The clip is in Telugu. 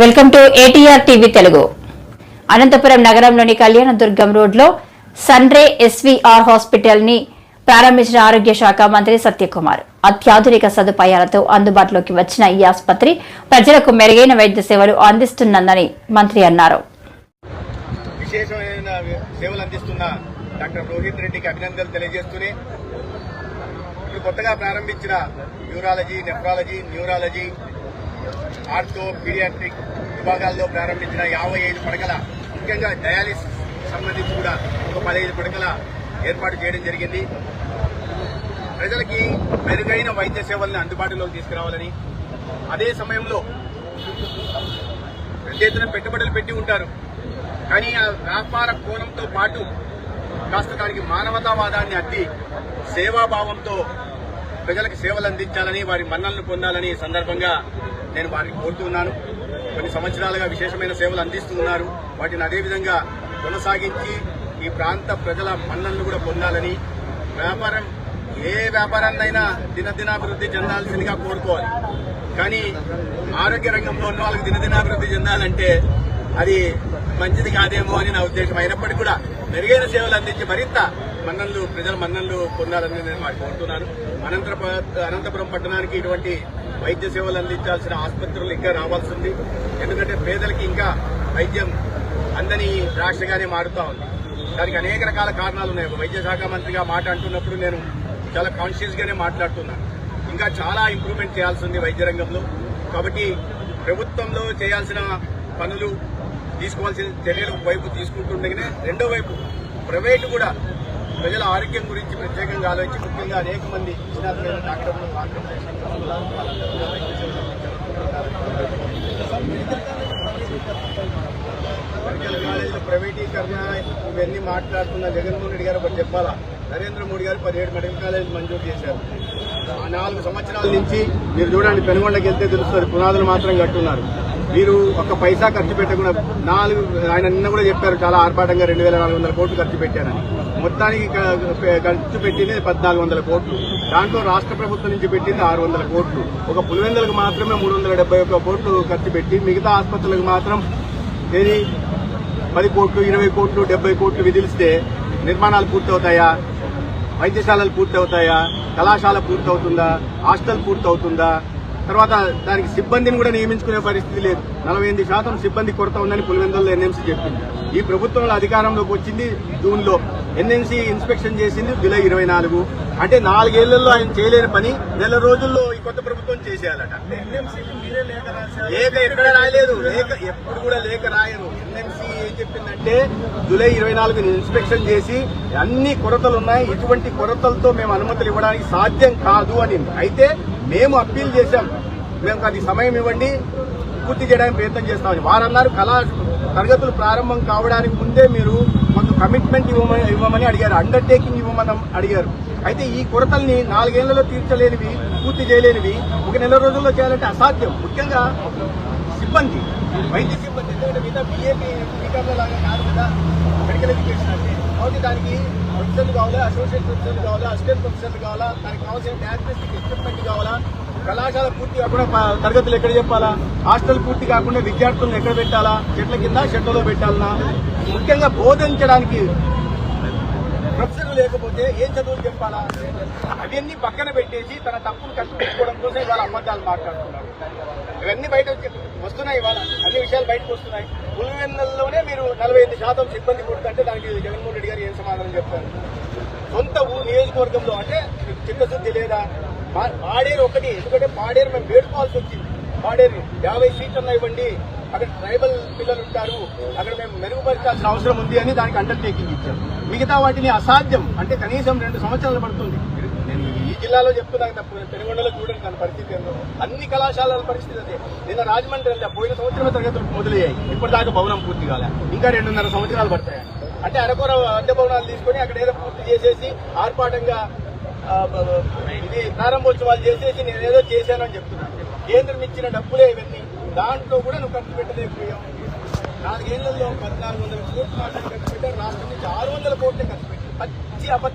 Welcome to ATR TV Telugu. Anantapuram నగరంలోని కళ్యాణదుర్గం రోడ్లో సన్రే ఎస్వీఆర్ హాస్పిటల్ని ప్రారంభించిన ఆరోగ్య శాఖ మంత్రి సత్యకుమార్. అత్యాధునిక సదుపాయాలతో అందుబాటులోకి వచ్చిన ఈ ఆసుపత్రి ప్రజలకు మెరుగైన వైద్య సేవలు అందిస్తున్నందని మంత్రి అన్నారు. విశేషమైన సేవలు అందిస్తున్న డాక్టర్ రోహిత్ రెడ్డికి అభినందనలు తెలియజేస్తూనే ఇప్పుడు కొత్తగా ప్రారంభించిన neurology nephrology neurology ortho paediatric విభాగాల్లో ప్రారంభించిన యాభై ఐదు పడకల ముఖ్యంగా డయాలిసిస్ సంబంధించి కూడా ఒక పదహైదు పడకల ఏర్పాటు చేయడం జరిగింది. ప్రజలకి మెరుగైన వైద్య సేవలను అందుబాటులోకి తీసుకురావాలని అదే సమయంలో పెద్ద ఎత్తున పెట్టుబడులు పెట్టి ఉంటారు. కానీ ఆ వ్యాపార కోణంతో పాటు కాస్త దానికి మానవతావాదాన్ని అద్ది సేవాభావంతో ప్రజలకు సేవలు అందించాలని వారి మన్నలను పొందాలని సందర్భంగా నేను వారిని కోరుతున్నాను కొన్ని సంవత్సరాలుగా విశేషమైన సేవలు అందిస్తున్నారు. వాటిని అదేవిధంగా కొనసాగించి ఈ ప్రాంత ప్రజల మన్నలను కూడా పొందాలని వ్యాపారం ఏ వ్యాపారాన్నైనా దినదినాభివృద్ధి చెందాల్సిందిగా కోరుకోవాలి. కానీ ఆరోగ్య రంగంలో ఉన్న వాళ్ళకి దినదినాభివృద్ధి చెందాలంటే అది మంచిది కాదేమో అని నా ఉద్దేశం. అయినప్పటికీ కూడా మెరుగైన సేవలు అందించి మరింత మన్నన్లు ప్రజల మన్నన్లు పొందాలని నేను కోరుతున్నాను. అనంతపుర అనంతపురం పట్టణానికి ఇటువంటి వైద్య సేవలు అందించాల్సిన ఆసుపత్రులు ఇంకా రావాల్సింది ఎందుకంటే పేదలకి ఇంకా వైద్యం అందని రాష్ట్రగానే మారుతా ఉంది. దానికి అనేక రకాల కారణాలు ఉన్నాయి. వైద్య శాఖ మంత్రిగా మాట అంటున్నప్పుడు నేను చాలా కాన్షియస్ గానే మాట్లాడుతున్నాను ఇంకా చాలా ఇంప్రూవ్మెంట్ చేయాల్సి ఉంది వైద్య రంగంలో. కాబట్టి ప్రభుత్వంలో చేయాల్సిన పనులు తీసుకోవాల్సిన చర్యలు వైపు తీసుకుంటుండగానే రెండో వైపు ప్రైవేటు కూడా ప్రజల ఆరోగ్యం గురించి ప్రత్యేకంగా ఆలోచించి ముఖ్యంగా అనేక మంది నిష్ణాతులైన డాక్టర్లు మెడికల్ కాలేజీల ప్రైవేటీకరణ ఇవన్నీ మాట్లాడుతున్న జగన్మోహన్ రెడ్డి గారు ఒకటి చెప్పాలా? నరేంద్ర మోడీ గారు పదిహేడు మెడికల్ కాలేజ్ మంజూరు చేశారు. నాలుగు సంవత్సరాల నుంచి మీరు చూడండి పెనుగొండకి వెళ్తే తెలుస్తుంది పునాదులు మాత్రం కట్టున్నారు. మీరు ఒక పైసా ఖర్చు పెట్టకుండా నాలుగు ఆయన నిన్న కూడా చెప్పారు చాలా ఆర్భాటంగా రెండు వేల నాలుగు వందల కోట్లు ఖర్చు పెట్టారని. మొత్తానికి ఖర్చు పెట్టింది పద్నాలుగు వందల కోట్లు. దాంట్లో రాష్ట్ర ప్రభుత్వం నుంచి పెట్టింది ఆరు వందల కోట్లు. ఒక పులివెందులకు మాత్రమే మూడు వందల డెబ్బై ఒక్క కోట్లు ఖర్చు పెట్టి మిగతా ఆసుపత్రులకు మాత్రం ఏది? పది కోట్లు ఇరవై కోట్లు డెబ్బై కోట్లు విధిలిస్తే నిర్మాణాలు పూర్తవుతాయా? వైద్యశాలలు పూర్తవుతాయా? కళాశాల పూర్తవుతుందా? హాస్టల్ పూర్తవుతుందా? తర్వాత దానికి సిబ్బందిని కూడా నియమించుకునే పరిస్థితి లేదు. నలభై ఎనిమిది శాతం సిబ్బంది కొరత ఉందని పులివెందుల్లో ఎన్ఎంసీ చెప్పింది. ఈ ప్రభుత్వంలో అధికారంలోకి వచ్చింది జూన్లో. ఎన్ఎంసీ ఇన్స్పెక్షన్ చేసింది జూలై ఇరవై నాలుగు. అంటే నాలుగేళ్ళలో ఆయన చేయలేని పని నెల రోజుల్లో ఈ కొత్త ప్రభుత్వం చేసేయాలట. లేఖ ఎక్కడ రాయలేదు లేఖ ఎప్పుడు కూడా లేఖ రాయరు. ఎన్ఎంసీ ఏం చెప్పిందంటే జూలై ఇరవై నాలుగు ఇన్స్పెక్షన్ చేసి అన్ని కొరతలు ఉన్నాయి ఇటువంటి కొరతలతో మేము అనుమతులు ఇవ్వడానికి సాధ్యం కాదు అని అయితే మేము అప్పీల్ చేశాం మేము అది సమయం ఇవ్వండి పూర్తి చేయడానికి ప్రయత్నం చేస్తామని. వారన్నారు కళా తరగతులు ప్రారంభం కావడానికి ముందే మీరు కమిట్మెంట్ ఇవ్వమని ఇవ్వమని అడిగారు. అండర్టేకింగ్ ఇవ్వమని అడిగారు. అయితే ఈ కొరతల్ని నాలుగేళ్ళలో తీర్చలేనివి పూర్తి చేయలేనివి ఒక నెల రోజుల్లో చేయాలంటే అసాధ్యం. ముఖ్యంగా సిబ్బంది వైద్య సిబ్బంది ఎందుకంటే మిగతా బిఏపీ బీకామ్లో లాగా కాదు కదా మెడికల్ ఎడ్యుకేషన్ అంటే. కాబట్టి దానికి ప్రొఫెసర్లు కావాలా అసోసియేట్ ప్రొఫెసర్లు కావాలా అసిస్టెంట్ ప్రొఫెసర్లు కావాలా దానికి కావాల్సిన డయాగ్నోస్టిక్ ఎక్విప్మెంట్ కావాలా కళాశాల పూర్తి కాకుండా తరగతులు ఎక్కడ చెప్పాలా? హాస్టల్ పూర్తి కాకుండా విద్యార్థులను ఎక్కడ పెట్టాలా? చెట్ల కింద షెడ్లలో పెట్టాలనా? ముఖ్యంగా బోధించడానికి ప్రొఫెసర్ లేకపోతే ఏం చదువులు చెప్పాలా? అవన్నీ పక్కన పెట్టేసి తన తప్పును కష్టపెట్టుకోవడం కోసం ఇవాళ అబద్ధాలు మాట్లాడుతున్నారు. ఇవన్నీ బయట వస్తున్నాయి ఇవాళ. అన్ని విషయాలు బయటకు వస్తున్నాయి. పులివెన్నెలలోనే మీరు నలభై ఎనిమిది శాతం సిబ్బంది కొడుతుంటే దానికి జగన్మోహన్ రెడ్డి గారు ఏం సమాధానం చెప్తారు? సొంత నియోజకవర్గంలో అంటే చిత్తశుద్ధి లేదా? పాడేరు ఒకటి ఎందుకంటే పాడేరు మేము వేడుకోవాల్సి వచ్చింది. పాడేరు యాభై సీట్లు ఇవ్వండి. అక్కడ ట్రైబల్ పిల్లలు ఉంటారు. అక్కడ మేము మెరుగుపరచాల్సిన అవసరం ఉంది అని దానికి అండర్టేకింగ్ ఇచ్చాం. మిగతా వాటిని అసాధ్యం. అంటే కనీసం రెండు సంవత్సరాలు పడుతుంది. నేను ఈ జిల్లాలో చెప్తున్నాను తప్పు పెనుగొండలో చూడండి దాని పరిస్థితి ఏందో. అన్ని కళాశాలల పరిస్థితి అదే. నిన్న రాజమండ్రి వెళ్తే పోయిన సంవత్సరమే తరగతులు మొదలయ్యాయి. ఇప్పటిదాకా భవనం పూర్తి కాలే. ఇంకా రెండున్నర సంవత్సరాలు పడతాయి అంటే అరకొర అడ్డ భవనాలు తీసుకొని అక్కడ ఏదో పూర్తి చేసేసి ఆర్పాటంగా ఇది ప్రారంభోత్సవాలు చేసేసి నేను ఏదో చేశానని చెప్తున్నాను కేంద్రం ఇచ్చిన డబ్బులే ఇవన్నీ. దాంట్లో కూడా నువ్వు ఖర్చు పెట్టలేకపోయావు నాలుగేళ్ళలో పద్నాలుగు వందల కోట్లు మాత్రం ఖర్చు పెట్టాను రాష్ట్రం నుంచి ఆరు వందల కోట్లే ఖర్చు పెట్టారు పచ్చి అబద్ధం